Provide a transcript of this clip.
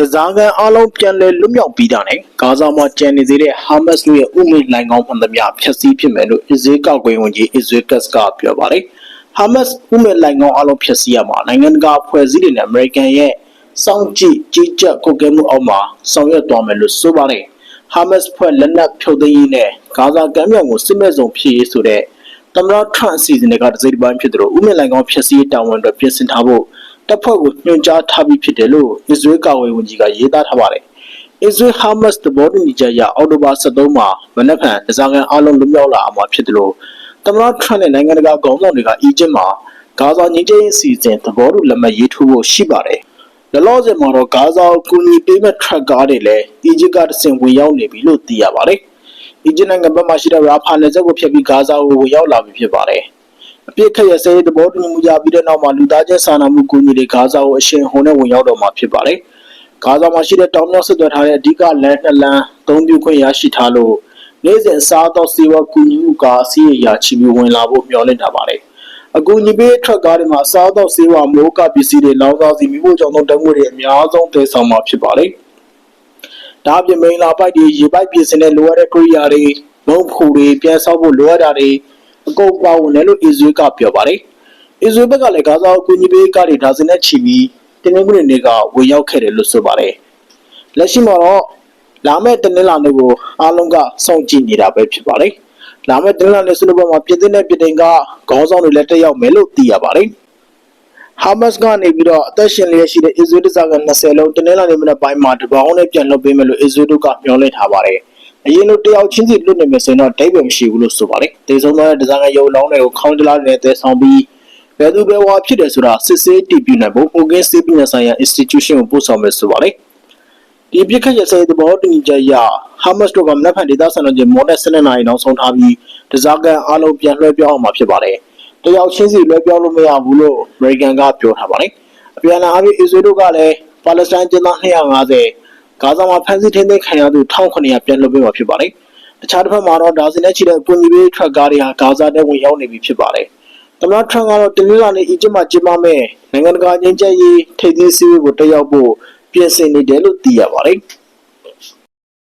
တစားကန်အားလုံးပြန်လည်လွတ်မြောက်ပြီးတာနဲ့ဂါဇာမှာကျန်နေသေးတဲ့ဟာမတ်စ်တို့ရဲ့ဥမိလိုင်ကောင်းမှန်သမျှဖျက်ဆီးဖြစ်မယ်လို့အစ္စရေးကောက်ကွယ်ဝန်ကြီးအစ္စရေးကတ်ကပြောပါတယ်။ဟာမတ်စ်ဥမိလိုင်ကောင်းအားလုံးဖျက်ဆီးရမှာနိုင်ငံတကာအဖွဲ့အစည်းတွေနဲ့အမေရိကန်ရဲ့စောင့်ကြည့်ကြီးကြပ်ကုတ်ကဲမှုအောက်မှာဆောင်ရွက်သွားမယ်လို့ဆိုပါတယ်။ဟာမတ်စ်ဖွဲ့လက်နက်ဖြုတ်သိမ်းရေးနဲ့ဂါဇာကမ်းမြောင်ကိုစစ်မဲ့စုံဖြစ်ရေးဆိုတဲ့သမ္မတထရန့်အစီအစဉ်တွေကတစ်စိတ်တစ်ပိုင်းဖြစ်သလိုဥမင်လိုင်ကောင်ဖျက်ဆီးရေးတာဝန်အတွက်ပြင်ဆင်ထားဖို့ တပ်ဖွဲ့ကိုညွှန်ကြားထားပြီးဖြစ်တယ်လို့အစ္စရေးကာကွယ်ဝန်ကြီးကရေးသားထားပါတယ်။အစ္စရေးဟာမတ်စ်သဘောတူညီချက်အရအောက်တိုဘာ23မှာမနက်ဖြန်ဒဇာကန်အားလုံးလွတ်မြောက်လာမှာဖြစ်တယ်လို့သမ္မတထရန့်နဲ့နိုင်ငံတကာခေါင်းဆောင်တွေကအီဂျစ်မှာဂါဇာငြိမ်းချမ်းရေးအစီအစဉ်သဘောတူလက်မှတ်ရေးထိုးဖို့ရှိပါတယ်။လလောဆယ်မှာတော့ဂါဇာကိုကူညီပေးမဲ့ထရက်ကားတွေလည်းအီဂျစ်ကတဆင့်ဝင်ရောက်နေပြီလို့သိရပါတယ်။အီဂျစ်နိုင်ငံဘက်မှာရှိတဲ့ရာဖာနယ်စပ်ကိုဖျက်ပြီးဂါဇာကိုဝင်ရောက်လာပြီဖြစ်ပါတယ်။ အပြစ်ခက်ရစဲသဘောတူညီမှုရပြီးတဲ့နောက်မှာလူသားချင်းစာနာမှုကူညီတွေဂါဇာကိုအရှင်ဟုန်နဲ့ဝင်ရောက်တော့မှာဖြစ်ပါတယ်။ဂါဇာမှာရှိတဲ့တောင်မြောက်ဆက်သွယ်ထားတဲ့အဓိကလမ်းနှစ်လမ်းသုံးပြခွင့်ရရှိထားလို့နေ့စဉ်အစားအသောက်စေဝါကူညီမှုကအစည်းအရာချီပြီးဝင်လာဖို့မျှော်လင့်ထားပါတယ်။အကူအညီပေးထရက်ကားတွေမှာအစားအသောက်ဆေးဝါးမိုးကပစ္စည်းတွေလောင်စာဆီမိဖို့ကြောင့်သုံးတမှုတွေအများဆုံးတည်ဆောင်မှာဖြစ်ပါတယ်။ဒါအပြင်မိန်လာပိုက်တွေရေပိုက်ပြင်ဆင်တဲ့လိုအပ်တဲ့ကိရိယာတွေမုံဖူတွေပြန်ဆောက်ဖို့လိုအပ်တာတွေ အကုန်ပါဝင်တယ်လို့အစ္စရေးကပြောပါတယ်။အစ္စရေးဘက်ကလည်းဂါဇာကိုအကူအညီပေးကားတွေဒါဇင်နဲ့ချီပြီးတင်းနှင်းမှုတွေကဝင်ရောက်ခဲ့တယ်လို့ဆိုပါတယ်။လက်ရှိမှာတော့လာမယ့်တနင်္လာနေ့ကိုအားလုံးကစောင့်ကြည့်နေတာပဲဖြစ်ပါတယ်။လာမယ့်တနင်္လာနေ့ဆွေးနွေးပွဲမှာပြည်သစ်နဲ့ပြည်တိုင်ကခေါင်းဆောင်တွေလည်းတက်ရောက်မယ်လို့သိရပါတယ်။ဟာမတ်စ်ကနေပြီးတော့အသက်ရှင်လျက်ရှိတဲ့အစ္စရေးတပ်က20လုံးတနင်္လာနေ့မနက်ပိုင်းမှာတပေါင်းနဲ့ပြန်လွှတ်ပေးမယ်လို့အစ္စရေးတို့ကမျှော်လင့်ထားပါတယ်။ အရင်လိုတယောက်ချင်းစီလွတ်နေမယ်ဆိုရင်တော့ဒိတ်ပဲမရှိဘူးလို့ဆိုပါတယ်။ဒေဆုံးသောဒဇာကန်ရုံလောင်းတွေကိုခေါင်းတလားတွေနဲ့တဲဆောင်ပြီးဘယ်သူဘယ်ဝါဖြစ်တယ်ဆိုတာစစ်ဆေးတည်ပြုနိုင်ဖို့ဟိုကင်းစေပညာဆိုင်ရာ institution ကိုပို့ဆောင်မယ်ဆိုပါတယ်။ဒီပြစ်ခတ်ရစဲသဘောတူညီချက်အရဟာမတ်စ်တို့ကမနက်ဖြန်ဒေသစံတော်ချိန်မော်နက်7:00နာရီနောက်ဆုံးထားပြီးဒဇာကန်အားလုံးပြန်လွှဲပြောင်းအောင်မှာဖြစ်ပါတယ်။တယောက်ချင်းစီလွှဲပြောင်းလို့မရဘူးလို့အမေရိကန်ကပြောထားပါတယ်။အပြန်အလှန်အားဖြင့်အစ္စရေးတို့ကလည်းပါလက်စတိုင်းကျင်းသား250 ဂါဇာမှာဖမ်းဆီးထိန်းသိမ်းခံရသူ1900ပြန်လွှတ်ပေးမှာဖြစ်ပါတယ်။တခြားတစ်ဖက်မှာတော့ဒါဇင်နဲ့ချီတဲ့အပွင့်ကြီးပေးထရက်ကားတွေဟာဂါဇာထဲဝင်ရောက်နေပြီဖြစ်ပါတယ်။သမ္မတထရန့်ကတော့တင်းလာနေအီဂျစ်မှာကျင်းပမဲ့နိုင်ငံတကာငြိမ်းချမ်းရေးထိပ်သီးစည်းဝေးကိုတက်ရောက်ဖို့ပြင်ဆင်နေတယ်လို့သိရပါတယ်။